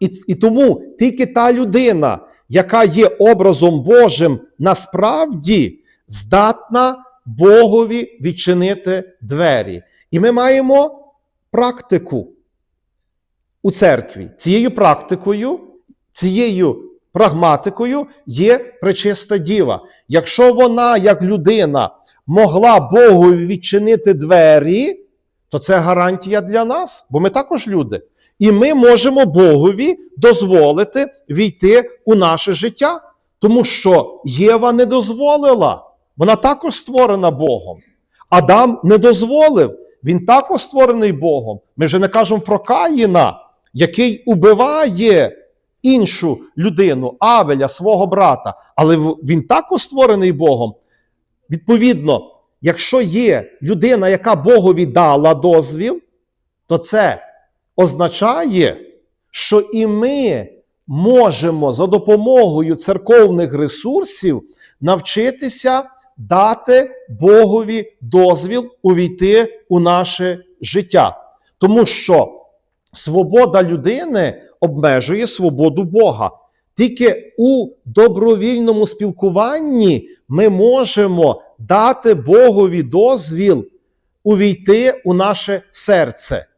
І, і тому тільки та людина, яка є образом Божим, насправді здатна Богові відчинити двері. І ми маємо практику у церкві. Цією практикою, цією прагматикою є пречиста діва. Якщо вона, як людина, могла Богу відчинити двері, то це гарантія для нас, бо ми також люди. І ми можемо Богові дозволити війти у наше життя, тому що Єва не дозволила. Вона також створена Богом. Адам не дозволив. Він також створений Богом. Ми вже не кажемо про Каїна, який убиває іншу людину, Авеля, свого брата. Але він також створений Богом. Відповідно, якщо є людина, яка Богові дала дозвіл, то це означає, що і ми можемо за допомогою церковних ресурсів навчитися дати Богові дозвіл увійти у наше життя. Тому що свобода людини обмежує свободу Бога. Тільки у добровільному спілкуванні ми можемо дати Богові дозвіл увійти у наше серце.